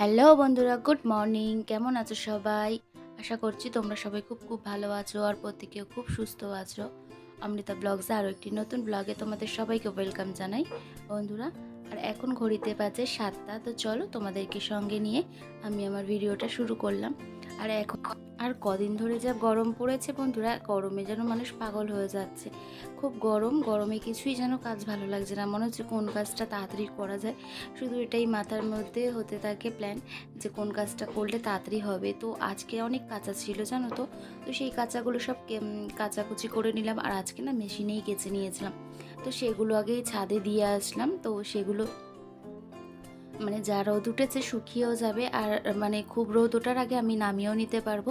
Hello বন্ধুরা, good morning. কেমন আছো সবাই? আশা করছি তোমরা সবাই খুব খুব ভালো আছো আর প্রত্যেকেও খুব সুস্থ আছো। অমৃতা ব্লগসে আরও একটি নতুন ব্লগে তোমাদের সবাইকে ওয়েলকাম জানাই। বন্ধুরা, আর এখন ঘড়িতে বাজে সাতটা, তো চলো তোমাদেরকে সঙ্গে নিয়ে আমি আমার ভিডিওটা শুরু করলাম। আর এখন আর কদিন ধরে যা গরম পড়েছে বন্ধুরা, গরমে যেন মানুষ পাগল হয়ে যাচ্ছে। খুব গরম, গরমে কিছুই যেন কাজ ভালো লাগছে না। মনে হচ্ছে কোন কাজটা তাড়াতাড়ি করা যায়। শুধু এটাই মাথার মধ্যে হতে থাকে প্ল্যান যে কোন কাজটা করলে তাড়াতাড়ি হবে। তো আজকে অনেক কাঁচা ছিল, জানো তো? তো সেই কাঁচাগুলো সব কাচাকুচি করে নিলাম। আর আজকে না মেশিনেই কেচে নিয়েছিলাম। তো সেগুলো আগে ছাদে দিয়ে আসলাম। তো সেগুলো মানে যা রোদ উঠেছে শুকিয়েও যাবে আর মানে খুব রোদ ওঠার আগে আমি নামিয়েও নিতে পারব।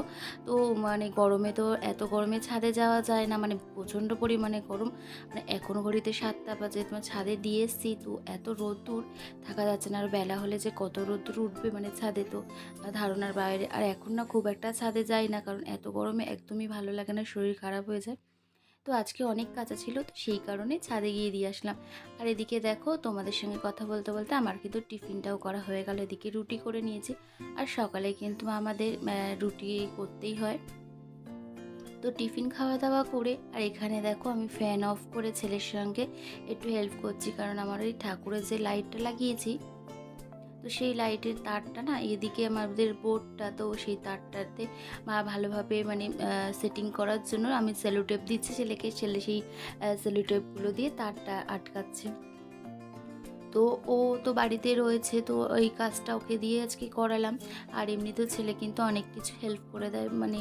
তো মানে গরমে তো এত গরমে ছাদে যাওয়া যায় না মানে প্রচণ্ড পরিমাণে গরম। মানে এখন ঘড়িতে সাতটা বাজে, তোমার ছাদে দিয়ে এসছি তো এত রোদ্দুর। থাকা যাচ্ছে না আর বেলা হলে যে কত রোদ্দুর উঠবে মানে ছাদে তো ধারণার বাইরে। আর এখন না খুব একটা ছাদে যাই না, কারণ এত গরমে একদমই ভালো লাগে না, শরীর খারাপ হয়ে যায়। তো আজকে অনেক কাঁচা ছিল, তো সেই কারণে ছাদে গিয়ে দিয়ে আসলাম। আর এদিকে দেখো, তোমাদের সঙ্গে কথা বলতে বলতে আমার কিন্তু টিফিনটাও করা হয়ে গেল। এদিকে রুটি করে নিয়েছি। আর সকালে কিন্তু আমাদের রুটি করতেই হয়। তো টিফিন খাওয়া দাওয়া করে, আর এখানে দেখো আমি ফ্যান অফ করে ছেলের সঙ্গে একটু হেল্প করছি, কারণ আমার ওই ঠাকুরের যে লাইটটা লাগিয়েছি তো সেই লাইটের তারটা না, এদিকে আমাদের বোর্ডটা, তো সেই তারটাতে মা ভালোভাবে মানে সেটিং করার জন্য আমি সেলোটেপ দিচ্ছি ছেলেকে, ছেলে সেই সেলোটেপগুলো দিয়ে তারটা আটকাচ্ছে। তো ও তো বাড়িতে রয়েছে, তো ওই কাজটা ওকে দিয়ে আজকে করালাম। আর এমনিতেও ছেলে কিন্তু অনেক কিছু হেল্প করে দেয় মানে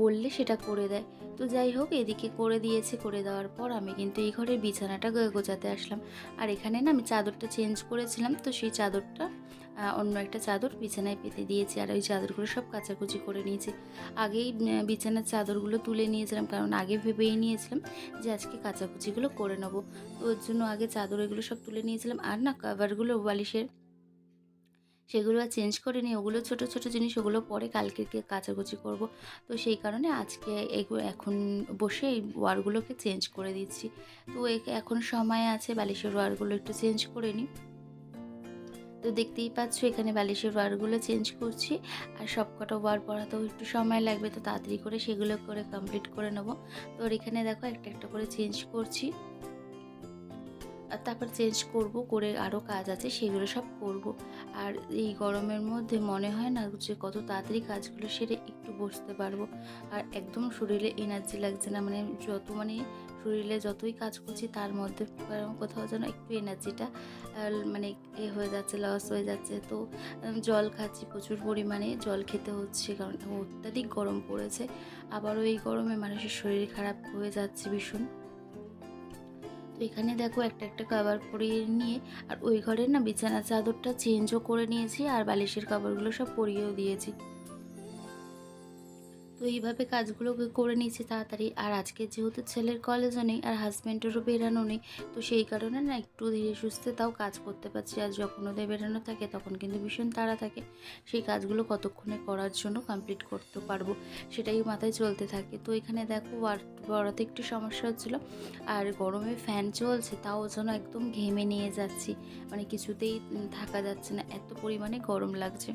বললে সেটা করে দেয়। তো যাই হোক, এদিকে করে দিয়েছে, করে দেওয়ার পর আমি কিন্তু এই ঘরের বিছানাটা গোছাতে আসলাম। আর এখানে না আমি চাদরটা চেঞ্জ করেছিলাম, তো সেই চাদরটা অন্য একটা চাদর বিছানায় পেতে দিয়েছি আর ওই চাদরগুলো সব কাচাকুচি করে নিয়েছি। আগেই বিছানার চাদরগুলো তুলে নিয়েছিলাম, কারণ আগে ভেবেই নিয়েছিলাম যে আজকে কাচাকুচিগুলো করে নেব। তো ওর জন্য আগে চাদর এগুলো সব তুলে নিয়েছিলাম। আর না কাভারগুলো বালিশের সেগুলো আর চেঞ্জ করে নিই ওগুলো ছোট ছোট জিনিস, ওগুলো পরে কালকে কে কাচাকুচি করব। তো সেই কারণে আজকে এগুলো এখন বসে এই ওয়ারগুলোকে চেঞ্জ করে দিচ্ছি। তো এখন সময় আছে, বালিশের ওয়ারগুলো একটু চেঞ্জ করে নিই। তো দেখতেই পাচ্ছ, এখানে বালিশের ওয়ারগুলো চেঞ্জ করছি। আর সব কটা ওয়ার পড়াতেও একটু সময় লাগবে, তো তাড়াতাড়ি করে সেগুলো করে কমপ্লিট করে নেব। তো এখানে দেখো একটা একটা করে চেঞ্জ করছি। আর তারপর চেঞ্জ করব, করে আরও কাজ আছে, সেগুলো সব করব। আর এই গরমের মধ্যে মনে হয় না যে কত তাড়াতাড়ি কাজগুলো সেরে একটু বসতে পারব। আর একদম শরীরে এনার্জি লাগছে না মানে যত মানে শরীরে যতই কাজ করছি, তার মধ্যে কোথাও যেন একটু এনার্জিটা মানে এ হয়ে যাচ্ছে লস হয়ে যাচ্ছে। তো জল খাচ্ছি, প্রচুর পরিমাণে জল খেতে হচ্ছে, কারণ অত্যাধিক গরম পড়েছে। আবারও এই গরমে মানুষের শরীর খারাপ হয়ে যাচ্ছে ভীষণ। তো এখানে দেখো, একটা একটা কাভার পরিয়ে নিয়ে, আর ওই ঘরের না বিছানা চাদরটা চেঞ্জও করে নিয়েছি, আর বালিশের কাভারগুলো সব পরিয়েও দিয়েছি। তো এইভাবে কাজগুলো করে নিয়েছি তাড়াতাড়ি। আর আজকে যেহেতু ছেলের কলেজও নেই আর হাজব্যান্ডেরও বেরানো নেই, তো সেই কারণে না একটু ধীরে সুস্থে তাও কাজ করতে পারছি। আর যখন ওদের বেরানো থাকে তখন কিন্তু ভীষণ তাড়া থাকে। সেই কাজগুলো কতক্ষণে করার জন্য কমপ্লিট করতে পারব সেটাই মাথায় চলতে থাকে। তো এখানে দেখো পড়াতে একটু সমস্যা হচ্ছিল। আর গরমে ফ্যান চলছে, তাও যেন একদম ঘেমে নিয়ে যাচ্ছি। মানে কিছুতেই থাকা যাচ্ছে না, এত পরিমাণে গরম লাগছে।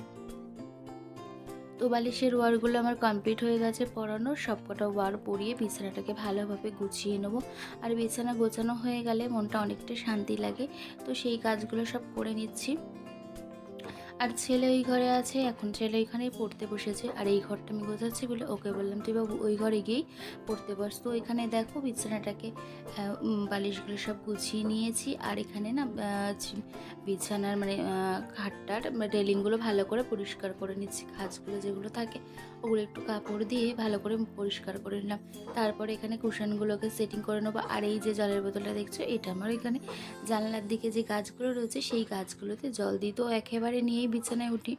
তো বালিশের ওয়ারগুলো আমার কমপ্লিট হয়ে গেছে পরানো সবকটা ওয়ার পরিয়ে বিছানাটাকে ভালোভাবে গুছিয়ে নেব। আর বিছানা গোছানো হয়ে গেলে মনটা অনেকটা শান্তি লাগে। তো সেই কাজগুলো সব করে নিচ্ছি। আর ছেলে ওই ঘরে আছে, এখন ছেলে ওইখানেই পড়তে বসেছে। আর এই ঘরটা আমি গোছাচ্ছি বলে ওকে বললাম, তুই বাবু ওই ঘরে গিয়েই পড়তে বস। তো ওইখানে দেখো বিছানাটাকে বালিশগুলো সব গুছিয়ে নিয়েছি। আর এখানে না বিছানার মানে খাটটার রেলিংগুলো ভালো করে পরিষ্কার করে নিচ্ছি। খাঁজগুলো যেগুলো থাকে ওগুলো একটু কাপড় দিয়ে ভালো করে পরিষ্কার করে নিলাম। তারপরে এখানে কুশনগুলোকে সেটিং করে নেব। আর এই যে জলের বোতলটা দেখছ, এটা আমার এখানে জানলার দিকে যে গাছগুলো রয়েছে, সেই গাছগুলোতে জল দিই। তো একেবারে নিয়েই বিছানায় উঠি,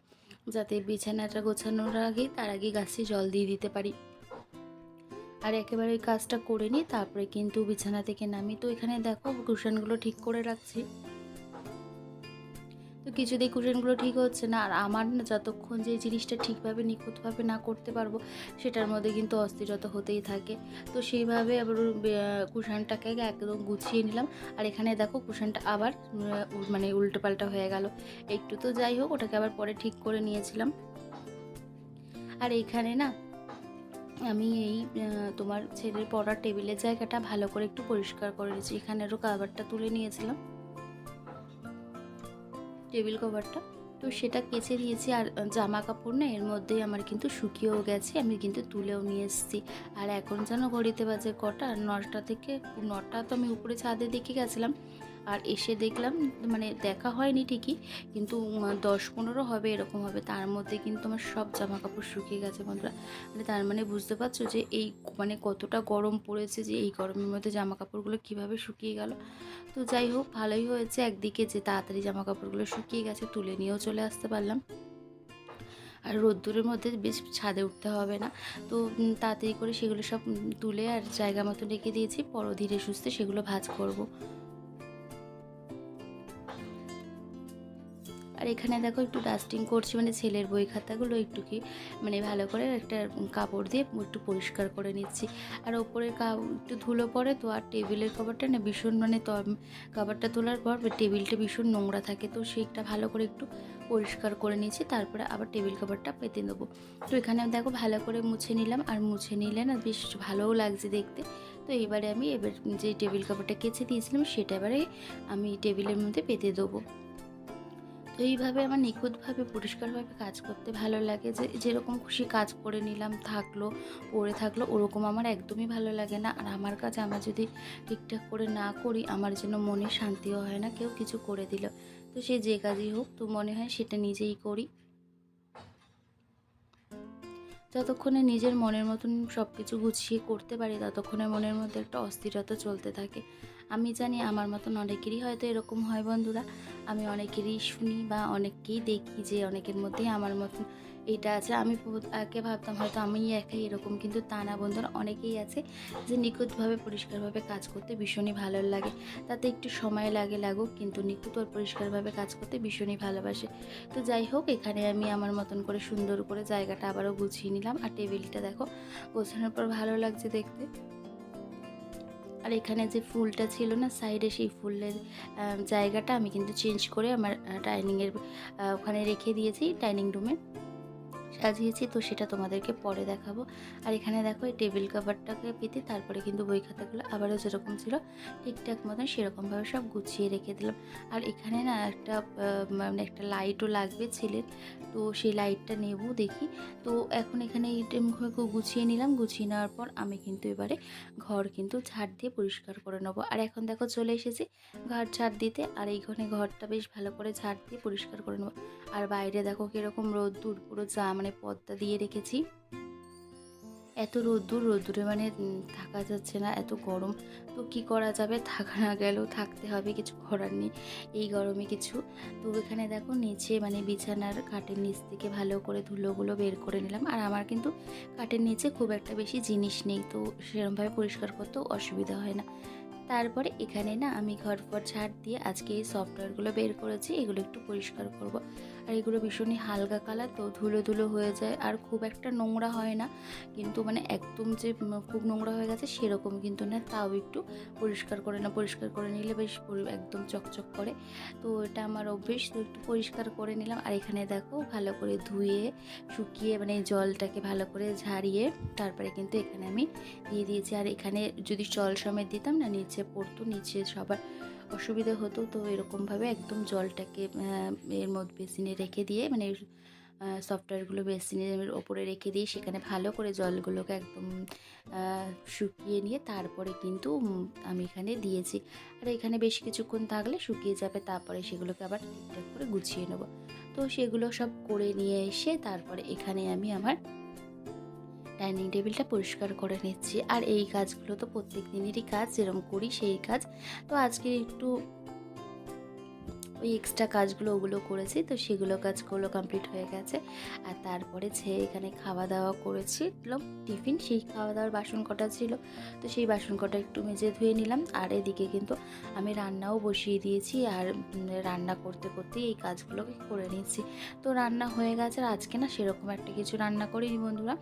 যাতে বিছানাটা গোছানোর আগেই তার আগে গাছে জল দিয়ে দিতে পারি। আর একেবারে ওই কাজটা করে নিই তারপরে কিন্তু বিছানা থেকে নামি। তো এখানে দেখো কুশনগুলো ঠিক করে রাখছি। তো কিছুতেই কুশনগুলো ঠিক হচ্ছে না। আর আমার না যতক্ষণ যে জিনিসটা ঠিকভাবে, নিখুঁতভাবে না করতে পারব, সেটার মধ্যে কিন্তু অস্থিরতা হতেই থাকে। তো সেইভাবে আবার কুশনটাকে একদম গুছিয়ে নিলাম। আর এখানে দেখো কুশনটা আবার মানে উল্টো পাল্টা হয়ে গেল। একটু তো যাই হোক, ওটাকে আবার পরে ঠিক করে নিয়েছিলাম। আর এইখানে না, আমি এই তোমার ছেলের পড়ার টেবিলের জায়গাটা ভালো করে একটু পরিষ্কার করে নিয়েছি। এখানেরও কাভারটা তুলে নিয়েছিলাম। টেবিল কভারটা। তো সেটা কেচে নিয়েছি আর জামা কাপড় না, এর মধ্যেই আমার কিন্তু শুকিয়েও গেছে, আমি কিন্তু তুলেও নিয়ে এসেছি। আর এখন যেন ঘড়িতে বাজে কটা, নটা থেকে, নটা তো আমি উপরে ছাদে দেখে গেছিলাম। আর এসে দেখলাম মানে দেখা হয়নি ঠিকই, কিন্তু দশ পনেরো হবে এরকম হবে, তার মধ্যে কিন্তু আমার সব জামা কাপড় শুকিয়ে গেছে বন্ধুরা। মানে তার মানে বুঝতে পারছ যে এই মানে কতটা গরম পড়েছে যে এই গরমের মধ্যে জামা কাপড়গুলো কীভাবে শুকিয়ে গেল। তো যাই হোক, ভালোই হয়েছে, একদিকে যে তাড়াতাড়ি জামা কাপড়গুলো শুকিয়ে গেছে, তুলে নিয়েও চলে আসতে পারলাম। আর রোদ্দুরের মধ্যে বেশ ছাদে উঠতে হবে না। তো তাড়াতাড়ি করে সেগুলো সব তুলে আর জায়গা মতো রেখে দিয়েছি পর ধীরে সুস্থে সেগুলো ভাজ করব। আর এখানে দেখো একটু ডাস্টিং করছি মানে ছেলের বই খাতাগুলো একটু কি মানে ভালো করে একটা কাপড় দিয়ে একটু পরিষ্কার করে নিচ্ছি। আর ওপরের একটু ধুলো পড়ে তো, আর টেবিলের কভারটা না ভীষণ মানে কভারটা তোলার পর টেবিলটা ভীষণ নোংরা থাকে, তো সেইটা ভালো করে একটু পরিষ্কার করে নিয়েছি তারপরে আবার টেবিল কভারটা পেতে দেবো। তো এখানে দেখো ভালো করে মুছে নিলাম, আর মুছে নিলে না বেশ ভালোও লাগছে দেখতে। তো এবারে আমি এবার যে টেবিল কভারটা কেচে দিয়েছিলাম, সেটা এবারে আমি টেবিলের মধ্যে পেতে দেবো। তো এইভাবে আমার নিখুঁতভাবে, পরিষ্কারভাবে কাজ করতে ভালো লাগে যে, যেরকম খুশি কাজ করে নিলাম, থাকল, পড়ে থাকল, ওরকম আমার একদমই ভালো লাগে না। আর আমার কাজ আমার যদি ঠিকঠাক করে না করি, আমার যেন মনে শান্তিও হয় না, কেউ কিছু করে দিল। তো সে যে কাজই হোক, তো মনে হয় সেটা নিজেই করি। যতক্ষণে নিজের মনের মতন সব কিছু গুছিয়ে করতে পারি, ততক্ষণে মনের মধ্যে একটা অস্থিরতা চলতে থাকে। আমি জানি আমার মতন অনেকেরই হয়তো এরকম হয় বন্ধুরা। আমি অনেকেরই শুনি বা অনেককেই দেখি যে অনেকের মধ্যেই আমার মতন এটা আছে। আমি আগে ভাবতাম হয়তো আমি একাই এরকম, কিন্তু তা না বন্ধুরা, অনেকেই আছে যে নিখুঁতভাবে, পরিষ্কারভাবে কাজ করতে ভীষণই ভালো লাগে। তাতে একটু সময় লাগে লাগুক, কিন্তু নিখুঁত আর পরিষ্কারভাবে কাজ করতে ভীষণই ভালোবাসে। তো যাই হোক, এখানে আমি আমার মতন করে সুন্দর করে জায়গাটা আবারও গুছিয়ে নিলাম। আর টেবিলটা দেখো, গোছানোর পর ভালো লাগছে দেখতে। আর এখানে যে ফুলটা ছিল না, সাইডে সেই ফুলের জায়গাটা আমি কিন্তু চেঞ্জ করে আমার ডাইনিংয়ের ওখানে রেখে দিয়েছি ডাইনিং রুমে। সাজিয়েছি, তো সেটা তোমাদেরকে পরে দেখাবো। আর এখানে দেখো, এই টেবিল কাভারটাকে পেতে তারপরে কিন্তু বই খাতাগুলো আবারও যেরকম ছিল, ঠিকঠাক মতন সেরকমভাবে সব গুছিয়ে রেখে দিলাম। আর এখানে না একটা মানে একটা লাইটও লাগবে ছেলের, তো সেই লাইটটা নেব দেখি। তো এখন এখানে এই গুছিয়ে নিলাম, গুছিয়ে নেওয়ার পর আমি কিন্তু এবারে ঘর কিন্তু ঝাড় দিয়ে পরিষ্কার করে নেব। আর এখন দেখো চলে এসেছি ঘর ঝাড় দিতে, আর এইখানে ঘরটা বেশ ভালো করে ঝাড় দিয়ে পরিষ্কার করে নেব। আর বাইরে দেখো কীরকম রোদ্দুর, পুরো যা মানে পর্দা দিয়ে রেখেছি। এত রোদ্দুর, রোদ্দুরে মানে থাকা যাচ্ছে না, এত গরম। তো কি করা যাবে? থাকা না গেলেও থাকতে হবে, কিছু করার নেই এই গরমে কিছু। তো এখানে দেখো নিচে মানে বিছানার কাঠের নিচ থেকে ভালো করে ধুলোগুলো বের করে নিলাম। আর আমার কিন্তু কাঠের নিচে খুব একটা বেশি জিনিস নেই, তো সেরকমভাবে পরিষ্কার করতেও অসুবিধা হয় না। তারপরে এখানে না আমি ঘর পর ঝাড় দিয়ে আজকে এই সফটওয়্যারগুলো বের করেছি, এগুলো একটু পরিষ্কার করব। আর এগুলো ভীষণই হালকা কালার, তো ধুলো ধুলো হয়ে যায়। আর খুব একটা নোংরা হয় না, কিন্তু মানে একদম যে খুব নোংরা হয়ে গেছে সেরকম কিন্তু না, তাও একটু পরিষ্কার করে না পরিষ্কার করে নিলে বেশ একদম চকচক করে। তো এটা আমার অভ্যেস, তো একটু পরিষ্কার করে নিলাম। আর এখানে দেখো, ভালো করে ধুয়ে, শুকিয়ে মানে জলটাকে ভালো করে ঝাড়িয়ে, তারপরে কিন্তু এখানে আমি দিয়ে দিয়েছি। আর এখানে যদি জল সমেত দিতাম না, নিচে পড়তো, নিচে সবার অসুবিধা হতো, তো এরকমভাবে একদম জলটাকে এর মধ্যে বেসিনে রেখে দিয়ে মানে সফটওয়্যারগুলো বেসিনের ওপরে রেখে দিয়ে সেখানে ভালো করে জলগুলোকে একদম শুকিয়ে নিয়ে তারপরে কিন্তু আমি এখানে দিয়েছি। আর এখানে বেশ কিছুক্ষণ থাকলে শুকিয়ে যাবে, তারপরে সেগুলোকে আবার ঠিকঠাক করে গুছিয়ে নেব। তো সেগুলো সব করে নিয়ে এসে তারপরে এখানে আমি আমার ডাইনিং টেবিলটা পরিষ্কার করে নিচ্ছি। আর এই কাজগুলো তো প্রত্যেক দিনেরই কাজ, যেরকম করি সেই কাজ। তো আজকে একটু ওই এক্সট্রা কাজগুলো ওগুলো করেছি, তো সেগুলো কাজগুলো কমপ্লিট হয়ে গেছে। আর তারপরে যে এখানে খাওয়া দাওয়া করেছি টিফিন, সেই খাওয়া দাওয়ার বাসন কটা ছিল, তো সেই বাসন কটা একটু মেজে ধুয়ে নিলাম। আর এদিকে কিন্তু আমি রান্নাও বসিয়ে দিয়েছি, আর রান্না করতে করতে এই কাজগুলোকে করে নিচ্ছি তো রান্না হয়ে গেছে, আর আজকে না সেরকম একটা কিছু রান্না করিনি বন্ধুরা।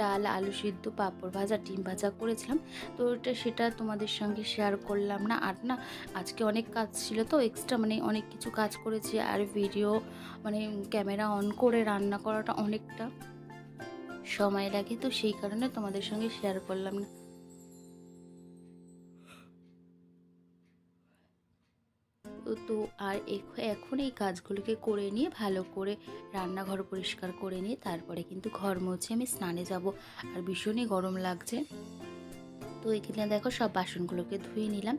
ডাল, আলু সিদ্ধ, পাঁপড় ভাজা, ডিম ভাজা করেছিলাম। তো ওটা সেটা তোমাদের সঙ্গে শেয়ার করলাম না। আর না, আজকে অনেক কাজ ছিল, তো এক্সট্রা মানে অনেক কিছু কাজ করেছি আর ভিডিও মানে ক্যামেরা অন করে রান্না করাটা অনেকটা সময় লাগে। তো সেই কারণে তোমাদের সঙ্গে শেয়ার করলাম না। তো আর এখন এই কাজগুলোকে করে নিয়ে, ভালো করে রান্নাঘর পরিষ্কার করে নিয়ে, তারপরে কিন্তু ঘর মুছে আমি স্নানে যাব। আর ভীষণই গরম লাগছে। তো এখানে দেখো সব বাসনগুলোকে ধুয়ে নিলাম।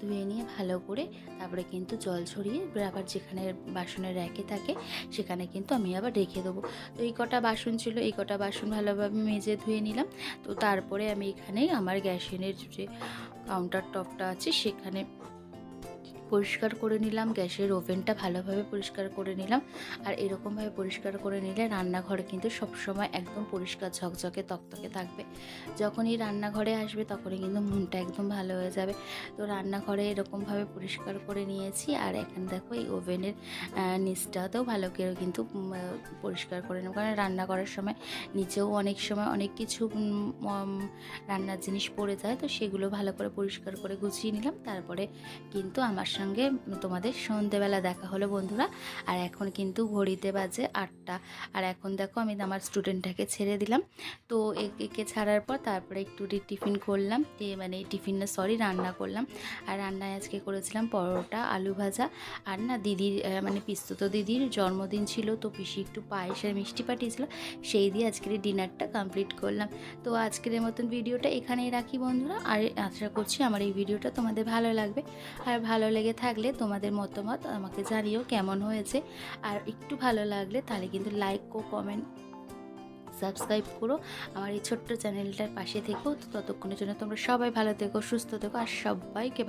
ধুয়ে নিয়ে ভালো করে তারপরে কিন্তু জল ছড়িয়ে আবার যেখানে বাসনের র্যাকে থাকে সেখানে কিন্তু আমি আবার রেখে দেবো। তো এই কটা বাসন ছিল, এই কটা বাসন ভালোভাবে মেজে ধুয়ে নিলাম। তো তারপরে আমি এখানে আমার গ্যাসের যে কাউন্টার টপটা আছে সেখানে পরিষ্কার করে নিলাম, গ্যাসের ওভেনটা ভালোভাবে পরিষ্কার করে নিলাম। আর এরকমভাবে পরিষ্কার করে নিলে রান্নাঘরে কিন্তু সবসময় একদম পরিষ্কার ঝকঝকে তকতকে থাকবে। যখনই রান্নাঘরে আসবে তখনই কিন্তু মনটা একদম ভালো হয়ে যাবে। তো রান্নাঘরে এরকমভাবে পরিষ্কার করে নিয়েছি আর এখানে দেখো এই ওভেনের নিচটাতেও ভালো করে কিন্তু পরিষ্কার করে নেব। কারণ রান্না করার সময় নিচেও অনেক সময় অনেক কিছু রান্নার জিনিস পড়ে যায়। তো সেগুলো ভালো করে পরিষ্কার করে গুছিয়ে নিলাম। তারপরে কিন্তু আমার সঙ্গে তোমাদের সন্ধেবেলা দেখা হলো বন্ধুরা। আর এখন কিন্তু ঘড়িতে বাজে আটটা। আর এখন দেখো আমি আমার স্টুডেন্টটাকে ছেড়ে দিলাম। তো একে ছাড়ার পর তারপরে একটু টিফিন করলাম। মানে টিফিন না সরি রান্না করলাম। আর রান্নায় আজকে করেছিলাম পরোটা, আলু ভাজা। আর না দিদির মানে পিস্তুত দিদির জন্মদিন ছিল, তো পিসি একটু পায়েস আর মিষ্টি পাঠিয়েছিল। সেই দিয়ে আজকের ডিনারটা কমপ্লিট করলাম। তো আজকের মতন ভিডিওটা এখানেই রাখি বন্ধুরা। আর আশা করছি আমার এই ভিডিওটা তোমাদের ভালো লাগবে। আর ভালো লেগে থাকলে তোমাদের মতামত আমাকে জানিও কেমন হয়েছে। আর একটু ভালো লাগলে তাহলে কিন্তু লাইক ও কমেন্ট সাবস্ক্রাইব করো। আমার এই ছোট্ট চ্যানেলটার পাশে থেকো। ততক্ষণের জন্য তোমরা সবাই ভালো থেকো, সুস্থ থেকো আর সবাইকে